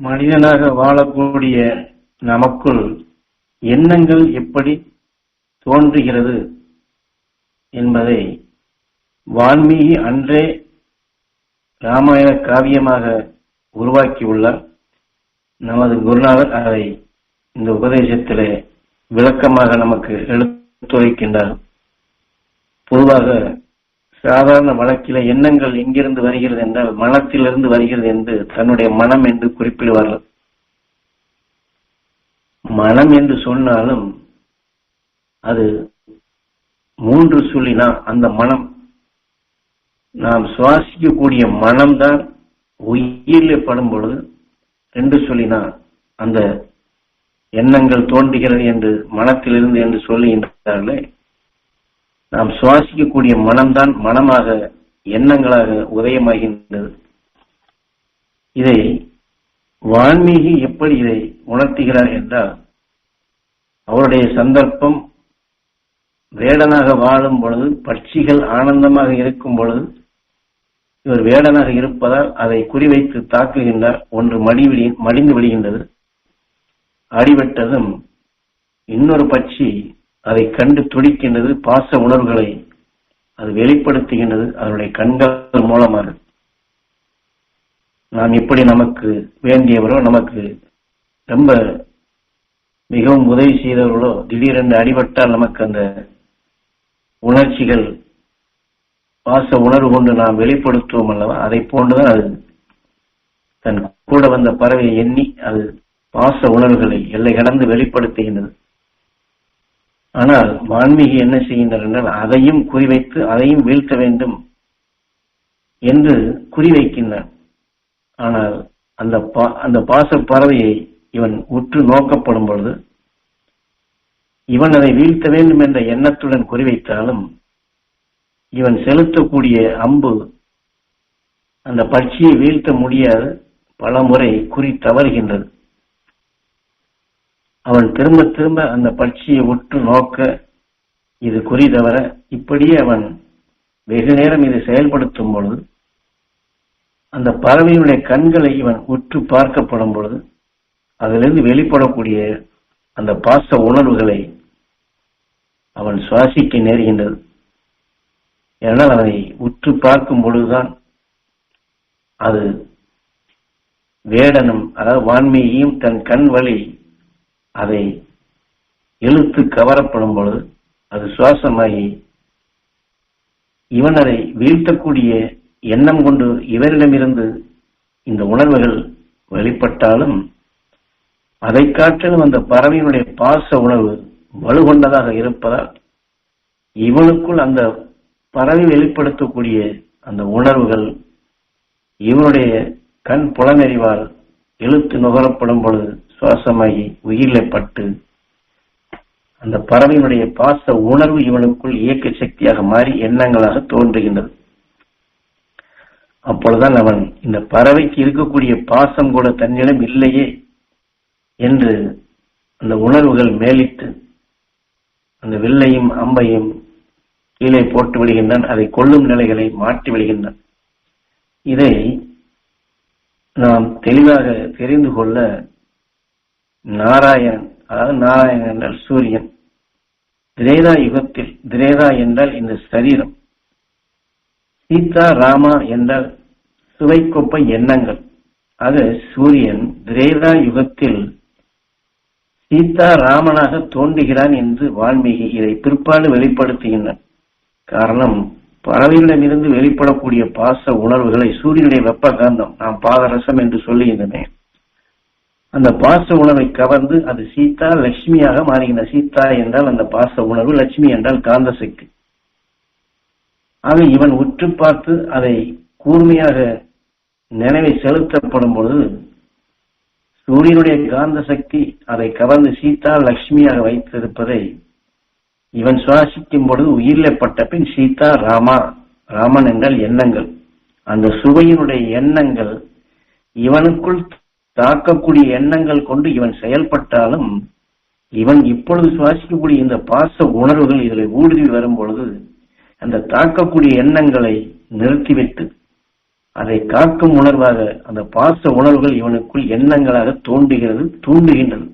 மனிதனாக வாழக்கூடிய நமக்குள் எண்ணங்கள் எப்படி தோன்றுகிறது என்பதை வால்மீகி அன்றே ராமாயண காவியமாக உருவாக்கியுள்ளார். நமது குருநாதர் அதை இந்த உபதேசத்திலே விளக்கமாக நமக்கு எடுத்துரைக்கின்றார். பொதுவாக சாதாரண வழக்கில எண்ணங்கள் எங்கிருந்து வருகிறது என்றால் மனத்திலிருந்து வருகிறது என்று தன்னுடைய மனம் என்று குறிப்பிடுவார்கள். மனம் என்று சொன்னாலும் அது மூன்று சொல்லினா அந்த மனம். நாம் சுவாசிக்கக்கூடிய மனம்தான் உயிரில் படும் பொழுது ரெண்டு சொல்லினா அந்த எண்ணங்கள் தோன்றுகிறது என்று மனத்திலிருந்து என்று சொல்லுகின்றார்களே நாம் சுவாசிக்கக்கூடிய மனம்தான் மனமாக எண்ணங்களாக உதயமாகின்றது. இதை வான்மீகி எப்படி இதை உணர்த்துகிறார் என்றால் அவருடைய சந்தர்ப்பம் வேடனாக வாழும் பொழுது பட்சிகள் ஆனந்தமாக இருக்கும் பொழுது இவர் வேடனாக இருப்பதால் அதை குறிவைத்து தாக்குகின்றார். ஒன்று மடிவிடி மடிந்து விடுகின்றது அடிபட்டதும் இன்னொரு பட்சி அதை கண்டு துடிக்கின்றது பாச உணர்வுகளை அது வெளிப்படுத்துகின்றது அதனுடைய கண்கள் மூலமாக. நாம் எப்படி நமக்கு வேண்டியவரோ நமக்கு ரொம்ப மிகவும் உதவி செய்தவர்களோ திடீரென்று அடிபட்டால் நமக்கு அந்த உணர்ச்சிகள் பாச உணர்வு கொண்டு நாம் வெளிப்படுத்துவோம் அல்லவா? அதை போன்றுதான் அது தன் கூட வந்த பறவையை எண்ணி அது பாச உணர்வுகளை எல்லை கடந்து வெளிப்படுத்துகின்றது. ஆனால் வான்மீகி என்ன செய்கின்றார் என்றால் அதையும் குறிவைத்து அதையும் வீழ்த்த வேண்டும் என்று குறிவைக்கின்றான் ஆனால் அந்த அந்த பாச பறவையை இவன் உற்று நோக்கப்படும் பொழுது இவன் அதை வீழ்த்த வேண்டும் என்ற எண்ணத்துடன் குறிவைத்தாலும் இவன் செலுத்தக்கூடிய அம்பு அந்த பட்சியை வீழ்த்த முடியாது பல முறை குறி தவறுகின்றது. அவன் திரும்ப திரும்ப அந்த பட்சியை உற்று நோக்க இது குறி தவிர இப்படியே அவன் வெகு நேரம் இதை செயல்படுத்தும் பொழுது அந்த பறவையுடைய கண்களை இவன் உற்று பார்க்கப்படும் பொழுது அதிலிருந்து வெளிப்படக்கூடிய அந்த பாச உணர்வுகளை அவன் சுவாசிக்க நேருகின்றது. ஏனால் அதை உற்று பார்க்கும் பொழுதுதான் அது வேடனும் அதாவது வான்மையையும் தன் கண் வழி அதை இழுத்து கவரப்படும் பொழுது அது சுவாசமாகி இவன் அதை வீழ்த்தக்கூடிய எண்ணம் கொண்டு இவரிடமிருந்து இந்த உணர்வுகள் வெளிப்பட்டாலும் அதை காட்டிலும் அந்த பறவையினுடைய பாச உணர்வு வலுகொண்டதாக இருப்பதால் இவனுக்குள் அந்த பறவை வெளிப்படுத்தக்கூடிய அந்த உணர்வுகள் இவனுடைய கண் புலனறிவால் இழுத்து நுகரப்படும் பொழுது சுவாசமாகி உயிரில பட்டு அந்த பறவையினுடைய பாச உணர்வு இவனுக்குள் இயக்க சக்தியாக மாறி எண்ணங்களாக தோன்றுகின்றது. அப்பொழுதுதான் அவன் இந்த பறவைக்கு இருக்கக்கூடிய பாசம் கூட தன்னிடம் இல்லையே என்று அந்த உணர்வுகள் மேலிட்டு அந்த வில்லையும் அம்பையும் கீழே போட்டு விடுகின்றான். அதை கொள்ளும் நிலைகளை மாற்றி விடுகின்றான். இதை நாம் தெளிவாக தெரிந்து கொள்ள நாராயணன் அதாவது நாராயணன் என்றால் சூரியன். திரேதா யுகத்தில் திரேதா என்றால் இந்த சரீரம். சீதா ராமா என்றால் சுவைக்கொப்பை எண்ணங்கள். அது சூரியன். திரேதா யுகத்தில் சீதா ராமனாக தோன்றுகிறான் என்று வால்மீகி இதை பிற்பாடு வெளிப்படுத்துகின்றான். காரணம் பறவைகளிடமிருந்து வெளிப்படக்கூடிய பாச உணர்வுகளை சூரியனுடைய வெப்ப காந்தம் நாம் பாதரசம் என்று சொல்லுகின்றன. அந்த பாச உணர்வை கவர்ந்து அது சீதா லட்சுமியாக மாறுகின்ற. சீதா என்றால் அந்த பாச உணர்வு லட்சுமி என்றால் காந்த சக்தி ஆக இவன் உற்று பார்த்து அதை கூர்மையாக நினைவை செலுத்தப்படும் பொழுது சூரியனுடைய காந்த சக்தி அதை கவர்ந்து சீதா லட்சுமியாக வைத்திருப்பதை இவன் சுவாசிக்கும் பொழுது உயிரிழப்பட்ட பின் சீதா ராமா ராமன் என்றால் எண்ணங்கள். அந்த சுவையினுடைய எண்ணங்கள் இவனுக்குள் தாக்கக்கூடிய எண்ணங்கள் கொண்டு இவன் செயல்பட்டாலும் இவன் இப்பொழுது சுவாசிக்கக்கூடிய இந்த பாச உணர்வுகள் இதில் ஊடுருவி வரும் பொழுது அந்த தாக்கக்கூடிய எண்ணங்களை நிறுத்திவிட்டு அதை காக்கும் உணர்வாக அந்த பாச உணர்வுகள் இவனுக்குள் எண்ணங்களாக தோன்றுகிறது தூண்டுகின்றது.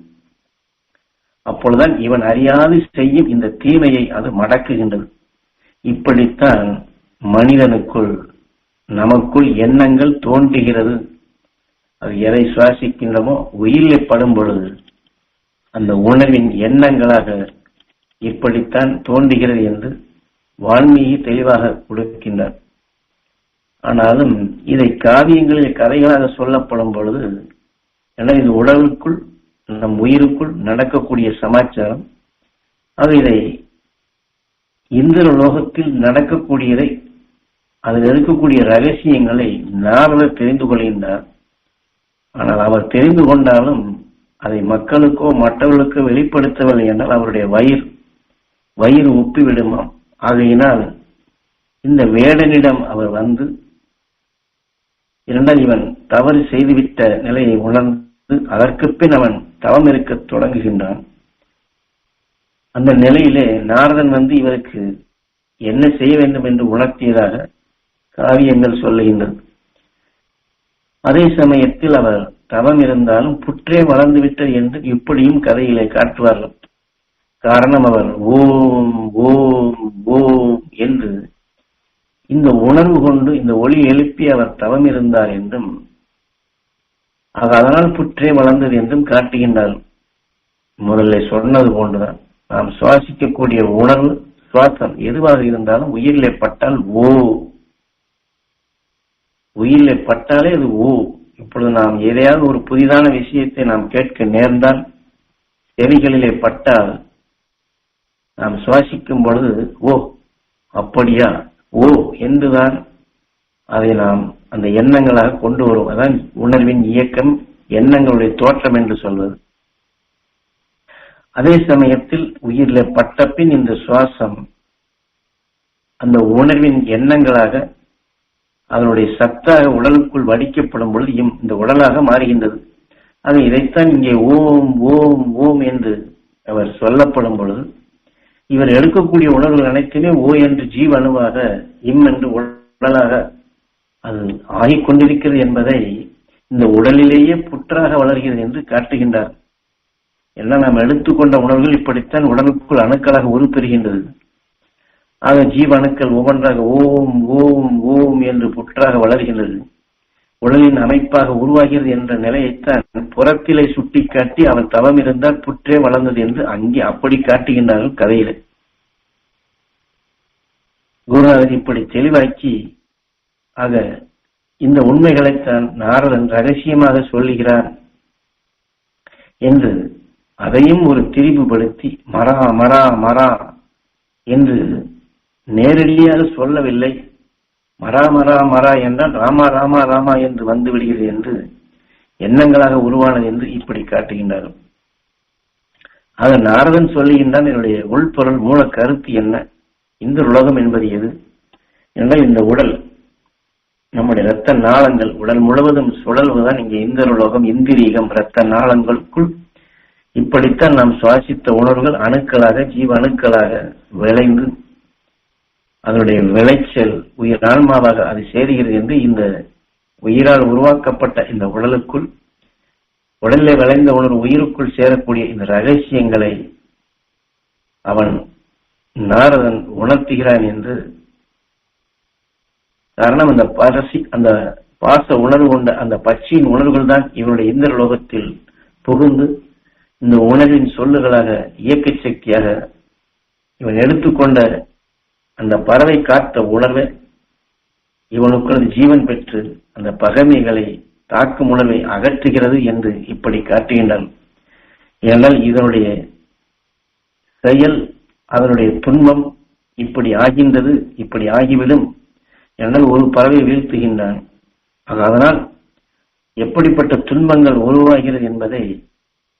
அப்பொழுதுதான் இவன் அறியாது செய்யும் இந்த தீமையை அது மடக்குகின்றது. இப்படித்தான் மனிதனுக்குள் நமக்குள் எண்ணங்கள் தோன்றுகிறது. அது எதை சுவாசிக்கின்றமோ உயிரில் படும் பொழுது அந்த உணவின் எண்ணங்களாக இப்படித்தான் தோன்றுகிறது என்று வால்மீகி தெளிவாக கொடுக்கின்றார். ஆனாலும் இதை காவியங்களில் கதைகளாக சொல்லப்படும் பொழுது என இது உடலுக்குள் நம் உயிருக்குள் நடக்கக்கூடிய சமாச்சாரம். அது இதை இந்திர லோகத்தில் நடக்கக்கூடியதை அதில் இருக்கக்கூடிய ரகசியங்களை நாரதர் தெரிந்து கொள்கின்றார். ஆனால் அவர் தெரிந்து கொண்டாலும் அதை மக்களுக்கோ மற்றவர்களுக்கோ வெளிப்படுத்தவில்லை என்றால் அவருடைய வயிறு வயிறு ஒப்பிவிடுமாம். ஆகையினால் இந்த வேடனிடம் அவர் வந்து இரண்டால் இவன் தவறு செய்துவிட்ட நிலையை உணர்ந்து அதற்கு பின் அவன் தவம் இருக்க தொடங்குகின்றான். அந்த நிலையிலே நாரதன் வந்து இவருக்கு என்ன செய்ய வேண்டும் என்று உணர்த்தியதாக காவியங்கள் சொல்லுகின்றது. அதே சமயத்தில் அவர் தவம் இருந்தாலும் புற்றே வளர்ந்துவிட்டது என்று இப்படியும் கதையிலே காட்டுவார்கள். காரணம் அவர் ஓம் ஓம் ஓம் என்று இந்த உணர்வு கொண்டு இந்த ஒளி எழுப்பி அவர் தவம் இருந்தார் என்றும் அது அதனால் புற்றே வளர்ந்தது என்றும் காட்டுகின்றார். முதல்ல சொன்னது போன்றுதான். நாம் சுவாசிக்கக்கூடிய உணர்வு சுவாசம் எதுவாக இருந்தாலும் உயிரிலே பட்டால் ஓ உயிரில் பட்டாலே அது ஓ. இப்பொழுது நாம் எதையாவது ஒரு புதிதான விஷயத்தை நாம் கேட்க நேர்ந்தால் செவிகளிலே பட்டால் நாம் சுவாசிக்கும் பொழுது ஓ அப்படியா? ஓ என்றுதான் அதை நாம் அந்த எண்ணங்களாக கொண்டு வரும் அதான் உணர்வின் இயக்கம் எண்ணங்களுடைய தோற்றம் என்று சொல்வது. அதே சமயத்தில் உயிரில பட்டப்பின் இந்த சுவாசம் அந்த உணர்வின் எண்ணங்களாக அதனுடைய சத்தாக உடலுக்குள் வடிக்கப்படும் பொழுது இம் இந்த உடலாக மாறுகின்றது. அது இதைத்தான் இங்கே ஓம் ஓம் ஓம் என்று அவர் சொல்லப்படும் பொழுது இவர் எடுக்கக்கூடிய உணர்வுகள் அனைத்துமே ஓ என்று ஜீவ அணுவாக இம் என்று உடலாக அது ஆகிக் கொண்டிருக்கிறது என்பதை இந்த உடலிலேயே புற்றாக வளர்கிறது என்று காட்டுகின்றார். எல்லாம் நாம் எடுத்துக்கொண்ட உணர்வுகள் இப்படித்தான் உடலுக்குள் அணுக்களாக உருப்பெறுகின்றது. ஆக ஜீவ அணுக்கள் ஒவ்வொன்றாக ஓம் ஓம் ஓம் என்று புற்றாக வளர்கின்றது உடலின் அமைப்பாக உருவாகிறது என்ற நிலையைத்தான் புறத்திலே சுட்டிக்காட்டி அவன் தவம் இருந்தால் புற்றே வளர்ந்தது என்று அங்கே அப்படி காட்டுகின்றார்கள் கதையில. குருநாதன் இப்படி தெளிவாக்கி ஆக இந்த உண்மைகளைத்தான் நாரதன் ரகசியமாக சொல்லுகிறான் என்று அதையும் ஒரு திரிவுபடுத்தி மரா மரா மரா என்று நேரடியாக சொல்லவில்லை. மரா மரா மரா என்றால் ராமா ராமா ராமா என்று வந்து விடுகிறது என்று எண்ணங்களாக உருவானது என்று இப்படி காட்டுகின்றார்கள். ஆக நாரதன் சொல்லுகின்றான் என்னுடைய உள்பொருள் மூல கருத்து என்ன? இந்த உலகம் என்பது எது? என்றால் இந்த உடல் நம்முடைய இரத்த நாளங்கள் உடல் முழுவதும் சுழல்வதுதான் இங்கே இந்த உலகம் இந்திரீகம் இரத்த நாளங்களுக்குள். இப்படித்தான் நாம் சுவாசித்த உணர்வுகள் அணுக்களாக ஜீவ அணுக்களாக விளைந்து அதனுடைய விளைச்சல் உயிர் ஆன்மாவாக அது சேருகிறது என்று இந்த உயிரால் உருவாக்கப்பட்ட இந்த உடலுக்குள் உடலில் விளைந்த உணர்வு உயிருக்குள் சேரக்கூடிய இந்த ரகசியங்களை அவன் நாரதன் உணர்த்துகிறான் என்று காரணம் அந்த பரசி அந்த பாச உணர்வு கொண்ட அந்த பச்சியின் உணர்வுகள் தான் இவனுடைய இந்திர லோகத்தில் புகுந்து இந்த உணர்வின் சொல்லுகளாக இயக்க சக்தியாக இவன் எடுத்துக்கொண்ட அந்த பறவை காத்த உணர்வை இவனுக்குள் ஜீவன் பெற்று அந்த பகைமைகளை தாக்கும் உணர்வை அகற்றுகிறது என்று இப்படி காட்டுகின்றான். ஏனால் இதனுடைய செயல் அதனுடைய துன்பம் இப்படி ஆகின்றது இப்படி ஆகிவிடும். என்றால் ஒரு பறவை வீழ்த்துகின்றான். அதனால் எப்படிப்பட்ட துன்பங்கள் உருவாகிறது என்பதை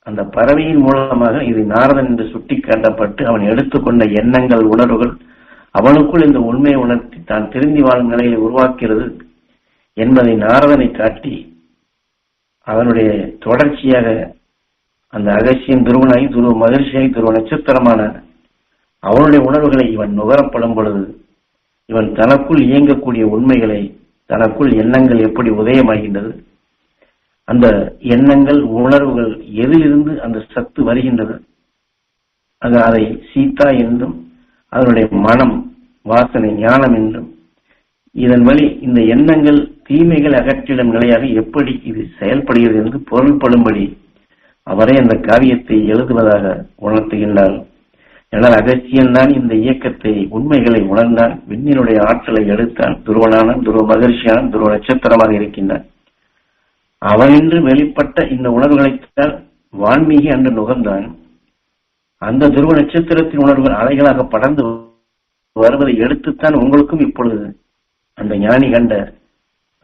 அந்த பறவையின் மூலமாக இது நாரதன் என்று சுட்டி காட்டப்பட்டு அவன் எடுத்துக்கொண்ட எண்ணங்கள் உணர்வுகள் அவனுக்குள் இந்த உண்மையை உணர்த்தி தான் திருந்தி வாழும் நிலையை உருவாக்கிறது என்பதை நாரதனை காட்டி அவனுடைய தொடர்ச்சியாக அந்த அகசியம் துருவனாகி துருவ மகிழ்ச்சியாகி துருவ நட்சத்திரமான அவனுடைய உணர்வுகளை இவன் நுகரப்படும் பொழுது இவன் தனக்குள் இயங்கக்கூடிய உண்மைகளை தனக்குள் எண்ணங்கள் எப்படி உதயமாகின்றது அந்த எண்ணங்கள் உணர்வுகள் எதிலிருந்து அந்த சத்து வருகின்றது அது அதை சீதா என்றும் அதனுடைய மனம் வாசனை ஞானம் என்றும். இதன் வழி இந்த எண்ணங்கள் தீமைகள் அகற்றிடும் நிலையாக எப்படி இது செயல்படுகிறது என்று பொருள்படும்படி அவரே அந்த காவியத்தை எழுதுவதாக உணர்த்துகின்றார். ஆனால் அகசியன் தான் இந்த இயக்கத்தை உண்மைகளை உணர்ந்தான் விண்ணினுடைய ஆற்றலை எடுத்தான் துருவனான துருவ மகிழ்ச்சியான துருவ நட்சத்திரமாக இருக்கின்றான். அவனின்று வெளிப்பட்ட இந்த உணர்வுகளைத்தான் வான்மீகி அன்று நுகர்ந்தான். அந்த துருவ நட்சத்திரத்தின் உணர்வுகள் அலைகளாக படர்ந்து வருவதை எடுத்துத்தான் உங்களுக்கும் இப்பொழுது அந்த ஞானி கண்ட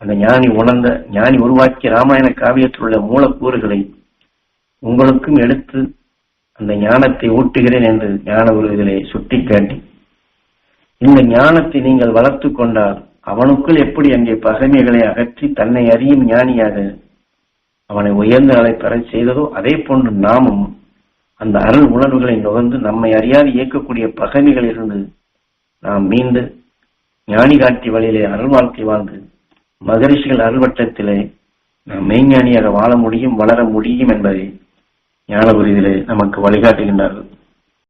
அந்த ஞானி உணர்ந்த ஞானி உருவாக்கிய ராமாயண காவியத்தில் உள்ள மூலக்கூறுகளை உங்களுக்கும் எடுத்து அந்த ஞானத்தை ஊட்டுகிறேன் என்று ஞான உருவிலே சுட்டிக்காட்டி இந்த ஞானத்தை நீங்கள் வளர்த்து கொண்டால் அவனுக்குள் எப்படி அங்கே பகைமைகளை அகற்றி தன்னை அறியும் ஞானியாக அவனை உயர்ந்த நிலை பெற செய்ததோ அதே போன்று நாமும் அந்த அருள் உணர்வுகளை நுகர்ந்து நம்மை அறியாது இயக்கக்கூடிய பகைமைகளிலிருந்து நாம் மீண்டு ஞானி காட்டி வழியிலே அருள் வாழ்க்கை வாழ்ந்து மகரிஷிகள் அருள்வட்டத்திலே நாம் மெய்ஞானியாக வாழ முடியும் வளர முடியும் என்பதை ஞான உறுதியிலே நமக்கு வழிகாட்டுகின்றார்கள்.